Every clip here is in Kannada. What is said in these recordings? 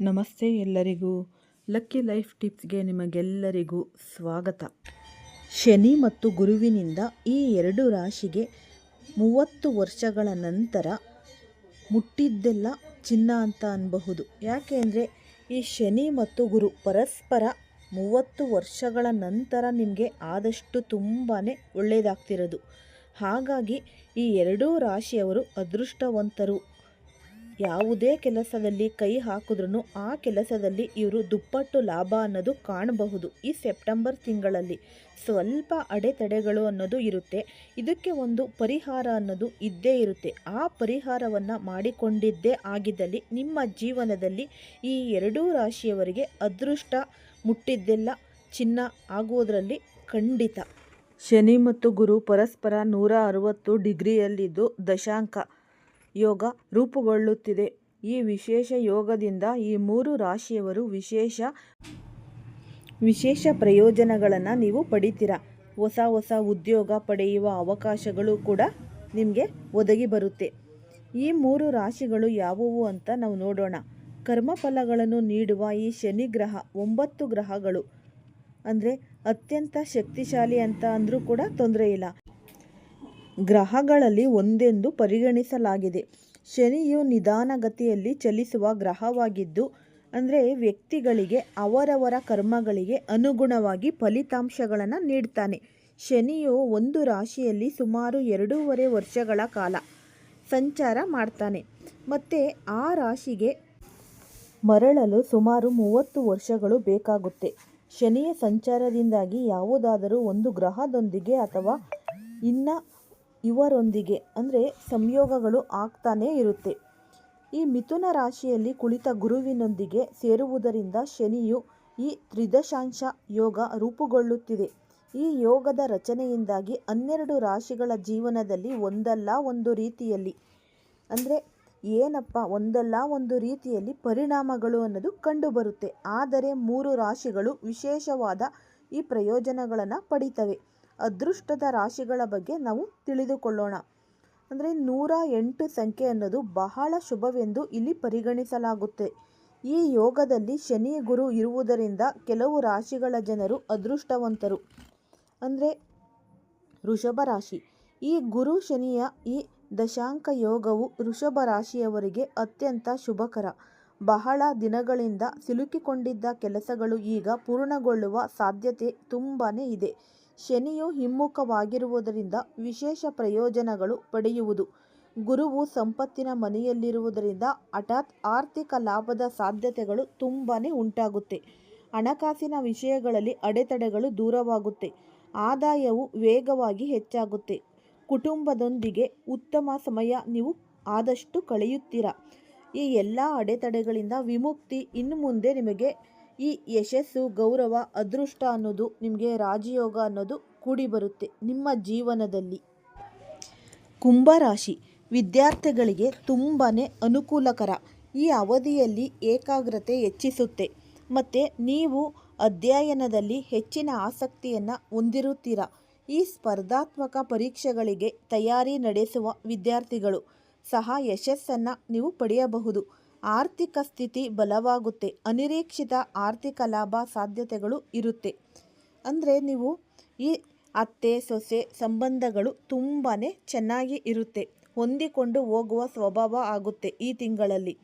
ನಮಸ್ತೆ ಎಲ್ಲರಿಗೂ. ಲಕ್ಕಿ ಲೈಫ್ ಟಿಪ್ಸ್ಗೆ ನಿಮಗೆಲ್ಲರಿಗೂ ಸ್ವಾಗತ. ಶನಿ ಮತ್ತು ಗುರುವಿನಿಂದ ಈ ಎರಡು ರಾಶಿಗೆ ಮೂವತ್ತು ವರ್ಷಗಳ ನಂತರ ಮುಟ್ಟಿದ್ದೆಲ್ಲ ಚಿನ್ನ ಅಂತ ಅನ್ಬಹುದು. ಯಾಕೆ ಅಂದರೆ ಈ ಶನಿ ಮತ್ತು ಗುರು ಪರಸ್ಪರ ಮೂವತ್ತು ವರ್ಷಗಳ ನಂತರ ನಿಮಗೆ ಆದಷ್ಟು ತುಂಬಾ ಒಳ್ಳೆಯದಾಗ್ತಿರೋದು ಹಾಗಾಗಿ ಈ ಎರಡೂ ರಾಶಿಯವರು ಅದೃಷ್ಟವಂತರು. ಯಾವುದೇ ಕೆಲಸದಲ್ಲಿ ಕೈ ಹಾಕಿದ್ರೂ ಆ ಕೆಲಸದಲ್ಲಿ ಇವರು ದುಪ್ಪಟ್ಟು ಲಾಭ ಅನ್ನೋದು ಕಾಣಬಹುದು ಈ ಸೆಪ್ಟೆಂಬರ್ ತಿಂಗಳಲ್ಲಿ. ಸ್ವಲ್ಪ ಅಡೆತಡೆಗಳು ಅನ್ನೋದು ಇರುತ್ತೆ. ಇದಕ್ಕೆ ಒಂದು ಪರಿಹಾರ ಅನ್ನೋದು ಇದ್ದೇ ಇರುತ್ತೆ. ಆ ಪರಿಹಾರವನ್ನು ಮಾಡಿಕೊಂಡಿದ್ದೇ ಆಗಿದ್ದಲ್ಲಿ ನಿಮ್ಮ ಜೀವನದಲ್ಲಿ ಈ ಎರಡೂ ರಾಶಿಯವರಿಗೆ ಅದೃಷ್ಟ ಮುಟ್ಟಿದ್ದೆಲ್ಲ ಚಿನ್ನ ಆಗುವುದರಲ್ಲಿ ಖಂಡಿತ. ಶನಿ ಮತ್ತು ಗುರು ಪರಸ್ಪರ ನೂರ ಅರವತ್ತು ಡಿಗ್ರಿಯಲ್ಲಿದ್ದು ದಶಾಂಕ. ಯೋಗ ರೂಪುಗೊಳ್ಳುತ್ತಿದೆ. ಈ ವಿಶೇಷ ಯೋಗದಿಂದ ಈ ಮೂರು ರಾಶಿಯವರು ವಿಶೇಷ ವಿಶೇಷ ಪ್ರಯೋಜನಗಳನ್ನು ನೀವು ಪಡಿತೀರ. ಹೊಸ ಹೊಸ ಉದ್ಯೋಗ ಪಡೆಯುವ ಅವಕಾಶಗಳು ಕೂಡ ನಿಮಗೆ ಒದಗಿ ಬರುತ್ತೆ. ಈ ಮೂರು ರಾಶಿಗಳು ಯಾವುವು ಅಂತ ನಾವು ನೋಡೋಣ. ಕರ್ಮಫಲಗಳನ್ನು ನೀಡುವ ಈ ಶನಿ ಗ್ರಹ, ಒಂಬತ್ತು ಗ್ರಹಗಳು. ಅಂದರೆ ಅತ್ಯಂತ ಶಕ್ತಿಶಾಲಿ ಅಂತ ಅಂದರೂ ಕೂಡ ತೊಂದರೆ ಇಲ್ಲ. ಗ್ರಹಗಳಲ್ಲಿ ಒಂದೆಂದು ಪರಿಗಣಿಸಲಾಗಿದೆ. ಶನಿಯು ನಿಧಾನಗತಿಯಲ್ಲಿ ಚಲಿಸುವ ಗ್ರಹವಾಗಿದ್ದು, ಅಂದರೆ ವ್ಯಕ್ತಿಗಳಿಗೆ ಅವರವರ ಕರ್ಮಗಳಿಗೆ ಅನುಗುಣವಾಗಿ ಫಲಿತಾಂಶಗಳನ್ನು ನೀಡ್ತಾನೆ. ಶನಿಯು ಒಂದು ರಾಶಿಯಲ್ಲಿ ಸುಮಾರು ಎರಡೂವರೆ ವರ್ಷಗಳ ಕಾಲ ಸಂಚಾರ ಮಾಡ್ತಾನೆ. ಮತ್ತು ಆ ರಾಶಿಗೆ ಮರಳಲು ಸುಮಾರು ಮೂವತ್ತು ವರ್ಷಗಳು ಬೇಕಾಗುತ್ತೆ. ಶನಿಯ ಸಂಚಾರದಿಂದಾಗಿ ಯಾವುದಾದರೂ ಒಂದು ಗ್ರಹದೊಂದಿಗೆ ಅಥವಾ ಇನ್ನು ಇವರೊಂದಿಗೆ, ಅಂದರೆ ಸಂಯೋಗಗಳು ಆಗ್ತಾನೇ ಇರುತ್ತೆ. ಈ ಮಿಥುನ ರಾಶಿಯಲ್ಲಿ ಕುಳಿತ ಗುರುವಿನೊಂದಿಗೆ ಸೇರುವುದರಿಂದ ಶನಿಯು ಈ ತ್ರಿದಶಾಂಶ ಯೋಗ ರೂಪುಗೊಳ್ಳುತ್ತಿದೆ. ಈ ಯೋಗದ ರಚನೆಯಿಂದಾಗಿ ಹನ್ನೆರಡು ರಾಶಿಗಳ ಜೀವನದಲ್ಲಿ ಒಂದಲ್ಲ ಒಂದು ರೀತಿಯಲ್ಲಿ, ಅಂದರೆ ಏನಪ್ಪ, ಒಂದಲ್ಲ ಒಂದು ರೀತಿಯಲ್ಲಿ ಪರಿಣಾಮಗಳು ಅನ್ನೋದು ಕಂಡುಬರುತ್ತೆ. ಆದರೆ ಮೂರು ರಾಶಿಗಳು ವಿಶೇಷವಾದ ಈ ಪ್ರಯೋಜನಗಳನ್ನು ಪಡಿತವೆ. ಅದೃಷ್ಟದ ರಾಶಿಗಳ ಬಗ್ಗೆ ನಾವು ತಿಳಿದುಕೊಳ್ಳೋಣ. ಅಂದರೆ ನೂರ ಎಂಟು ಸಂಖ್ಯೆ ಅನ್ನೋದು ಬಹಳ ಶುಭವೆಂದು ಇಲ್ಲಿ ಪರಿಗಣಿಸಲಾಗುತ್ತೆ. ಈ ಯೋಗದಲ್ಲಿ ಶನಿ ಗುರು ಇರುವುದರಿಂದ ಕೆಲವು ರಾಶಿಗಳ ಜನರು ಅದೃಷ್ಟವಂತರು. ಅಂದರೆ ಋಷಭ ರಾಶಿ. ಈ ಗುರು ಶನಿಯ ಈ ದಶಾಂಕ ಯೋಗವು ಋಷಭ ರಾಶಿಯವರಿಗೆ ಅತ್ಯಂತ ಶುಭಕರ. ಬಹಳ ದಿನಗಳಿಂದ ಸಿಲುಕಿಕೊಂಡಿದ್ದ ಕೆಲಸಗಳು ಈಗ ಪೂರ್ಣಗೊಳ್ಳುವ ಸಾಧ್ಯತೆ ತುಂಬಾ ಇದೆ. ಶನಿಯು ಹಿಮ್ಮುಖವಾಗಿರುವುದರಿಂದ ವಿಶೇಷ ಪ್ರಯೋಜನಗಳು ಪಡೆಯುವುದು. ಗುರುವು ಸಂಪತ್ತಿನ ಮನೆಯಲ್ಲಿರುವುದರಿಂದ ಹಠಾತ್ ಆರ್ಥಿಕ ಲಾಭದ ಸಾಧ್ಯತೆಗಳು ತುಂಬಾ ಉಂಟಾಗುತ್ತೆ. ಹಣಕಾಸಿನ ವಿಷಯಗಳಲ್ಲಿ ಅಡೆತಡೆಗಳು ದೂರವಾಗುತ್ತೆ. ಆದಾಯವು ವೇಗವಾಗಿ ಹೆಚ್ಚಾಗುತ್ತೆ. ಕುಟುಂಬದೊಂದಿಗೆ ಉತ್ತಮ ಸಮಯ ನೀವು ಆದಷ್ಟು ಕಳೆಯುತ್ತೀರಾ? ಈ ಎಲ್ಲ ಅಡೆತಡೆಗಳಿಂದ ವಿಮುಕ್ತಿ ಇನ್ನು ಮುಂದೆ ನಿಮಗೆ ಈ ಯಶಸ್ಸು, ಗೌರವ, ಅದೃಷ್ಟ ಅನ್ನೋದು ನಿಮಗೆ ರಾಜಯೋಗ ಅನ್ನೋದು ಕೂಡಿ ಬರುತ್ತೆ ನಿಮ್ಮ ಜೀವನದಲ್ಲಿ. ಕುಂಭರಾಶಿ ವಿದ್ಯಾರ್ಥಿಗಳಿಗೆ ತುಂಬಾ ಅನುಕೂಲಕರ. ಈ ಅವಧಿಯಲ್ಲಿ ಏಕಾಗ್ರತೆ ಹೆಚ್ಚಿಸುತ್ತೆ. ಮತ್ತು ನೀವು ಅಧ್ಯಯನದಲ್ಲಿ ಹೆಚ್ಚಿನ ಆಸಕ್ತಿಯನ್ನು ಹೊಂದಿರುತ್ತೀರಾ? ಈ ಸ್ಪರ್ಧಾತ್ಮಕ ಪರೀಕ್ಷೆಗಳಿಗೆ ತಯಾರಿ ನಡೆಸುವ ವಿದ್ಯಾರ್ಥಿಗಳು. ಸಹ ಯಶಸ್ಸನ್ನು ನೀವು ಪಡೆಯಬಹುದು. ಆರ್ಥಿಕ ಸ್ಥಿತಿ ಬಲವಾಗುತ್ತೆ. ಅನಿರೀಕ್ಷಿತ ಆರ್ಥಿಕ ಲಾಭ ಸಾಧ್ಯತೆಗಳು ಇರುತ್ತೆ. ಅಂದರೆ ನೀವು ಈ ಅತ್ತೆ, ಸೊಸೆ ಸಂಬಂಧಗಳು ತುಂಬಾ ಚೆನ್ನಾಗಿ ಇರುತ್ತೆ. ಹೊಂದಿಕೊಂಡು ಹೋಗುವ ಸ್ವಭಾವ ಆಗುತ್ತೆ ಈ ತಿಂಗಳಲ್ಲಿ.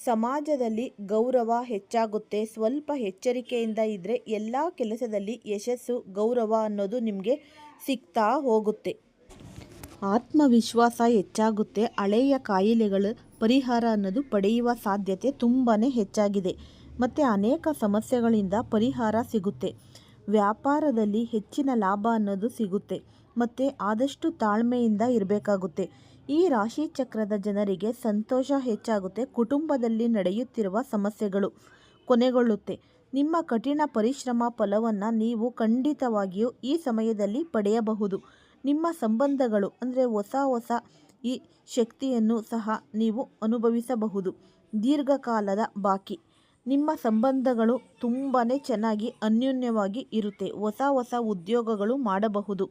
ಸಮಾಜದಲ್ಲಿ ಗೌರವ ಹೆಚ್ಚಾಗುತ್ತೆ. ಸ್ವಲ್ಪ ಎಚ್ಚರಿಕೆಯಿಂದ ಇದ್ದರೆ ಎಲ್ಲ ಕೆಲಸದಲ್ಲಿ ಯಶಸ್ಸು, ಗೌರವ ಅನ್ನೋದು ನಿಮಗೆ ಸಿಗ್ತಾ ಹೋಗುತ್ತೆ. ಆತ್ಮವಿಶ್ವಾಸ ಹೆಚ್ಚಾಗುತ್ತೆ, ಹಳೆಯ ಕಾಯಿಲೆಗಳು ಪರಿಹಾರ ಅನ್ನೋದು ಪಡೆಯುವ ಸಾಧ್ಯತೆ ತುಂಬಾ ಹೆಚ್ಚಾಗಿದೆ. ಮತ್ತು ಅನೇಕ ಸಮಸ್ಯೆಗಳಿಂದ ಪರಿಹಾರ ಸಿಗುತ್ತೆ. ವ್ಯಾಪಾರದಲ್ಲಿ ಹೆಚ್ಚಿನ ಲಾಭ ಅನ್ನೋದು ಸಿಗುತ್ತೆ. ಮತ್ತು ಆದಷ್ಟು ತಾಳ್ಮೆಯಿಂದ ಇರಬೇಕಾಗುತ್ತೆ. ಈ ರಾಶಿ ಚಕ್ರದ ಜನರಿಗೆ ಸಂತೋಷ ಹೆಚ್ಚಾಗುತ್ತೆ. ಕುಟುಂಬದಲ್ಲಿ ನಡೆಯುತ್ತಿರುವ ಸಮಸ್ಯೆಗಳು ಕೊನೆಗೊಳ್ಳುತ್ತೆ. ನಿಮ್ಮ ಕಠಿಣ ಪರಿಶ್ರಮ ಫಲವನ್ನು ನೀವು ಖಂಡಿತವಾಗಿಯೂ ಈ ಸಮಯದಲ್ಲಿ ಪಡೆಯಬಹುದು. ನಿಮ್ಮ ಸಂಬಂಧಗಳು, ಅಂದರೆ ಹೊಸ ಹೊಸ ಈ ಶಕ್ತಿಯನ್ನು ಸಹ ನೀವು ಅನುಭವಿಸಬಹುದು. ದೀರ್ಘಕಾಲದ ಬಾಕಿ. ನಿಮ್ಮ ಸಂಬಂಧಗಳು ತುಂಬಾ ಚೆನ್ನಾಗಿ, ಅನ್ಯೋನ್ಯವಾಗಿ ಇರುತ್ತೆ. ಹೊಸ ಹೊಸ ಉದ್ಯೋಗಗಳು ಮಾಡಬಹುದು.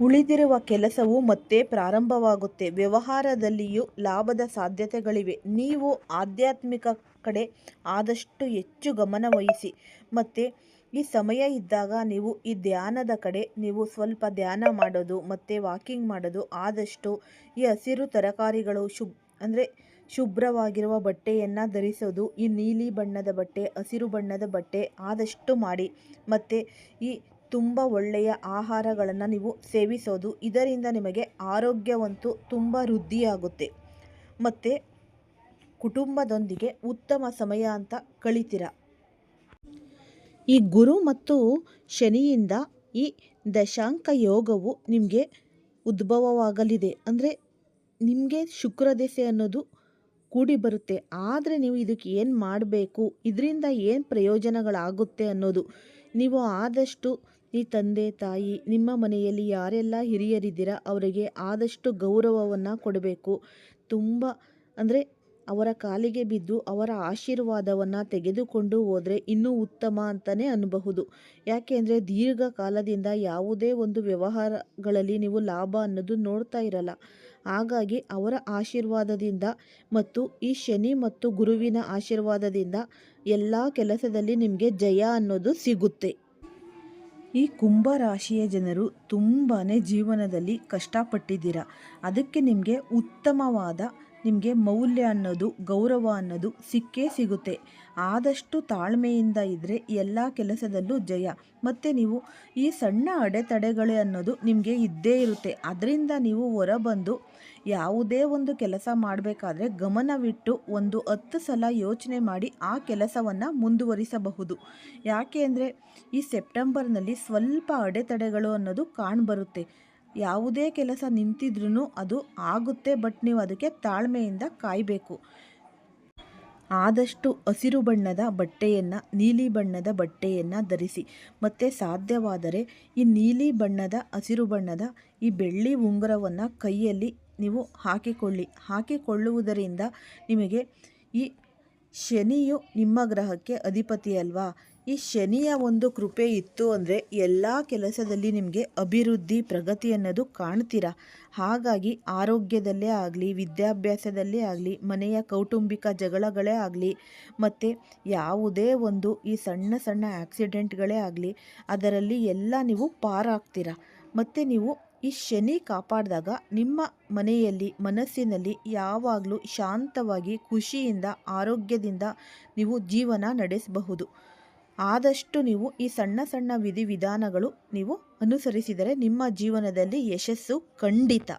ಉಳಿದಿರುವ ಕೆಲಸವು ಮತ್ತೆ ಪ್ರಾರಂಭವಾಗುತ್ತೆ. ವ್ಯವಹಾರದಲ್ಲಿಯೂ ಲಾಭದ ಸಾಧ್ಯತೆಗಳಿವೆ. ನೀವು ಆಧ್ಯಾತ್ಮಿಕ ಕಡೆ ಆದಷ್ಟು ಹೆಚ್ಚು ಗಮನವಹಿಸಿ ಮತ್ತು ಈ ಸಮಯ ಇದ್ದಾಗ ನೀವು ಈ ಧ್ಯಾನದ ಕಡೆ ನೀವು ಸ್ವಲ್ಪ ಧ್ಯಾನ ಮಾಡೋದು, ಮತ್ತು ವಾಕಿಂಗ್ ಮಾಡೋದು ಆದಷ್ಟು ಈ ಹಸಿರು ತರಕಾರಿಗಳು ಶುಭ್, ಅಂದರೆ ಶುಭ್ರವಾಗಿರುವ ಬಟ್ಟೆಯನ್ನು ಧರಿಸೋದು, ಈ ನೀಲಿ ಬಣ್ಣದ ಬಟ್ಟೆ, ಹಸಿರು ಬಣ್ಣದ ಬಟ್ಟೆ ಆದಷ್ಟು ಮಾಡಿ, ಮತ್ತು ಈ ತುಂಬ ಒಳ್ಳೆಯ ಆಹಾರಗಳನ್ನು ನೀವು ಸೇವಿಸೋದು, ಇದರಿಂದ ನಿಮಗೆ ಆರೋಗ್ಯವಂತೂ ತುಂಬ ವೃದ್ಧಿಯಾಗುತ್ತೆ. ಮತ್ತು ಕುಟುಂಬದೊಂದಿಗೆ ಉತ್ತಮ ಸಮಯ ಅಂತ ಕಳಿತೀರ. ಈ ಗುರು ಮತ್ತು ಶನಿಯಿಂದ ಈ ದಶಾಂಕ ಯೋಗವು ನಿಮಗೆ ಉದ್ಭವವಾಗಲಿದೆ. ಅಂದರೆ ನಿಮಗೆ ಶುಕ್ರ ದೆಸೆ ಅನ್ನೋದು ಕೂಡಿ ಬರುತ್ತೆ. ಆದರೆ ನೀವು ಇದಕ್ಕೆ ಏನು ಮಾಡಬೇಕು? ಇದರಿಂದ ಏನು ಪ್ರಯೋಜನಗಳಾಗುತ್ತೆ ಅನ್ನೋದು. ನೀವು ಆದಷ್ಟು ಈ ತಂದೆ, ತಾಯಿ, ನಿಮ್ಮ ಮನೆಯಲ್ಲಿ ಯಾರೆಲ್ಲ ಹಿರಿಯರಿದ್ದೀರಾ, ಅವರಿಗೆ ಆದಷ್ಟು ಗೌರವವನ್ನು ಕೊಡಬೇಕು. ತುಂಬ ಅಂದರೆ ಅವರ ಕಾಲಿಗೆ ಬಿದ್ದು ಅವರ ಆಶೀರ್ವಾದವನ್ನು ತೆಗೆದುಕೊಂಡು ಹೋದರೆ ಇನ್ನೂ ಉತ್ತಮ ಅಂತಲೇ ಅನ್ನಬಹುದು ಯಾಕೆಂದರೆ ದೀರ್ಘಕಾಲದಿಂದ ಯಾವುದೇ ಒಂದು ವ್ಯವಹಾರಗಳಲ್ಲಿ ನೀವು ಲಾಭ ಅನ್ನೋದು ನೋಡ್ತಾ ಇರಲ್ಲ. ಹಾಗಾಗಿ ಅವರ ಆಶೀರ್ವಾದದಿಂದ ಮತ್ತು ಈ ಶನಿ ಮತ್ತು ಗುರುವಿನ ಆಶೀರ್ವಾದದಿಂದ ಎಲ್ಲ ಕೆಲಸದಲ್ಲಿ ನಿಮಗೆ ಜಯ ಅನ್ನೋದು ಸಿಗುತ್ತೆ. ಈ ಕುಂಭ ರಾಶಿಯ ಜನರು ತುಂಬಾ ಜೀವನದಲ್ಲಿ ಕಷ್ಟಪಟ್ಟಿದ್ದೀರಾ. ಅದಕ್ಕೆ ನಿಮಗೆ ಉತ್ತಮವಾದ ನಿಮಗೆ ಮೌಲ್ಯ ಅನ್ನೋದು, ಗೌರವ ಅನ್ನೋದು ಸಿಕ್ಕೇ ಸಿಗುತ್ತೆ. ಆದಷ್ಟು ತಾಳ್ಮೆಯಿಂದ ಇದ್ದರೆ ಎಲ್ಲ ಕೆಲಸದಲ್ಲೂ ಜಯ. ಮತ್ತು ನೀವು ಈ ಸಣ್ಣ ಅಡೆತಡೆಗಳೇ ಅನ್ನೋದು ನಿಮಗೆ ಇದ್ದೇ ಇರುತ್ತೆ. ಅದರಿಂದ ನೀವು ಹೊರಬಂದು ಯಾವುದೇ ಒಂದು ಕೆಲಸ ಮಾಡಬೇಕಾದ್ರೆ ಗಮನವಿಟ್ಟು ಒಂದು ಹತ್ತು ಸಲ ಯೋಚನೆ ಮಾಡಿ ಆ ಕೆಲಸವನ್ನು ಮುಂದುವರಿಸಬಹುದು. ಯಾಕೆ ಅಂದರೆ ಈ ಸೆಪ್ಟೆಂಬರ್ನಲ್ಲಿ ಸ್ವಲ್ಪ ಅಡೆತಡೆಗಳು ಅನ್ನೋದು ಕಾಣ್ಬರುತ್ತೆ. ಯಾವುದೇ ಕೆಲಸ ನಿಂತಿದ್ರೂ ಅದು ಆಗುತ್ತೆ, ಬಟ್ ನೀವು ಅದಕ್ಕೆ ತಾಳ್ಮೆಯಿಂದ ಕಾಯಬೇಕು. ಆದಷ್ಟು ಹಸಿರು ಬಣ್ಣದ ಬಟ್ಟೆಯನ್ನು, ನೀಲಿ ಬಣ್ಣದ ಬಟ್ಟೆಯನ್ನು ಧರಿಸಿ. ಮತ್ತು ಸಾಧ್ಯವಾದರೆ ಈ ನೀಲಿ ಬಣ್ಣದ, ಹಸಿರು ಬಣ್ಣದ, ಈ ಬೆಳ್ಳಿ ಉಂಗುರವನ್ನು ಕೈಯಲ್ಲಿ ನೀವು ಹಾಕಿಕೊಳ್ಳಿ. ಹಾಕಿಕೊಳ್ಳುವುದರಿಂದ ನಿಮಗೆ ಈ ಶನಿಯು ನಿಮ್ಮ ಗ್ರಹಕ್ಕೆ ಅಧಿಪತಿ ಅಲ್ವಾ? ಈ ಶನಿಯ ಒಂದು ಕೃಪೆ ಇತ್ತು ಅಂದರೆ ಎಲ್ಲ ಕೆಲಸದಲ್ಲಿ ನಿಮಗೆ ಅಭಿವೃದ್ಧಿ ಪ್ರಗತಿ ಅನ್ನೋದು ಕಾಣ್ತೀರಾ? ಹಾಗಾಗಿ ಆರೋಗ್ಯದಲ್ಲೇ ಆಗಲಿ, ವಿದ್ಯಾಭ್ಯಾಸದಲ್ಲೇ ಆಗಲಿ, ಮನೆಯ ಕೌಟುಂಬಿಕ ಜಗಳಗಳೇ ಆಗಲಿ, ಮತ್ತು ಯಾವುದೇ ಒಂದು ಈ ಸಣ್ಣ ಸಣ್ಣ ಆಕ್ಸಿಡೆಂಟ್ಗಳೇ ಆಗಲಿ, ಅದರಲ್ಲಿ ಎಲ್ಲ ನೀವು ಪಾರಾಗ್ತೀರ? ಮತ್ತು ನೀವು ಈ ಶನಿ ಕಾಪಾಡಿದಾಗ ನಿಮ್ಮ ಮನೆಯಲ್ಲಿ, ಮನಸ್ಸಿನಲ್ಲಿ ಯಾವಾಗಲೂ ಶಾಂತವಾಗಿ, ಖುಷಿಯಿಂದ, ಆರೋಗ್ಯದಿಂದ ನೀವು ಜೀವನ ನಡೆಸಬಹುದು. ಆದಷ್ಟು ನೀವು ಈ ಸಣ್ಣ ಸಣ್ಣ ವಿಧಿವಿಧಾನಗಳು ನೀವು ಅನುಸರಿಸಿದರೆ ನಿಮ್ಮ ಜೀವನದಲ್ಲಿ ಯಶಸ್ಸು ಖಂಡಿತ.